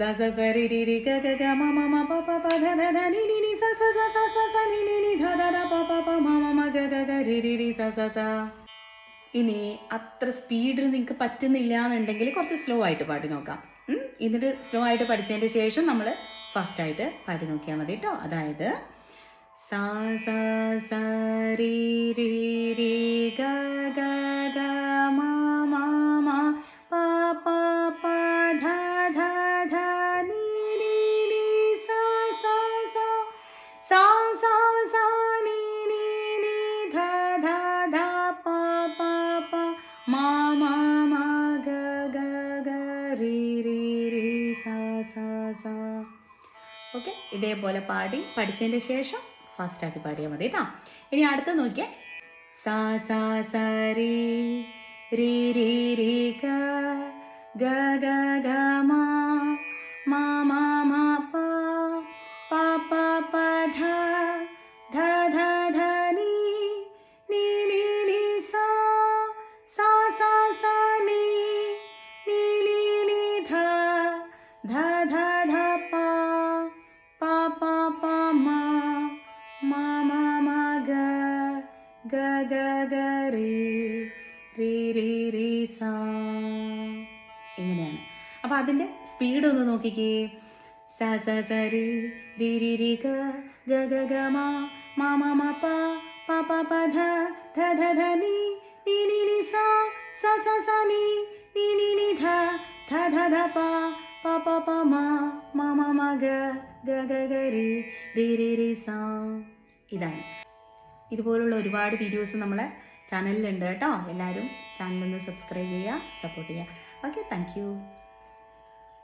രി രി ഗ ഗ ഗ മ മ മ പ പ പ ധ ധ ധ നി നി നി സ സ സ സ സ സ നി നി നി ധ ധ ധ പ പ പ മ മ മ ഗ ഗ ഗ രി രി രി സ സ സ ഇനി അത്ര സ്പീഡിൽ നിങ്ങൾക്ക് പറ്റുന്നില്ല എന്നുണ്ടെങ്കിൽ കുറച്ച് സ്ലോ ആയിട്ട് പാടി നോക്കാം? എന്നിട്ട് സ്ലോ ആയിട്ട് പഠിച്ചതിന് ശേഷം നമ്മൾ ഫസ്റ്റ് ആയിട്ട് പാടി നോക്കിയാൽ മതി കേട്ടോ അതായത് സാ സാ സാ രി രി റി റി സാ ഓക്കെ ഇതേപോലെ പാടി പഠിച്ചതിന്റെ ശേഷം ഫാസ്റ്റ് ആക്കി പാടിയാൽ മതി കേട്ടോ ഇനി അടുത്ത നോക്കിയേ. സാ സാ സ റി റി റി ഗ ഗ ഗ ഗ മ മാ മാ പ പ പ പ ധ ഗ രി രി രി രി സാ. ഇങ്ങനെയാണ്. അപ്പൊ അതിന്റെ സ്പീഡ് ഒന്ന് നോക്കിക്കേ. സ സ സ രി രി രി രി ഗ ഗ ഗ ഗ മ മ മ പ പ പ പ ധ ധ ധ ധ നി നി നി നി സ സ സ സ നി നി നി നി ധ ധ ധ ധ പ പ പ പ മ മ മ മ ഗ ഗ ഗ ഗ രി രി രി സ. ഇതാണ്. ഇതുപോലുള്ള ഒരുപാട് വീഡിയോസ് നമ്മളെ ചാനലിലുണ്ട് കേട്ടോ. എല്ലാവരും ചാനലൊന്ന് സബ്സ്ക്രൈബ് ചെയ്യുക സപ്പോർട്ട് ചെയ്യുക. Okay thank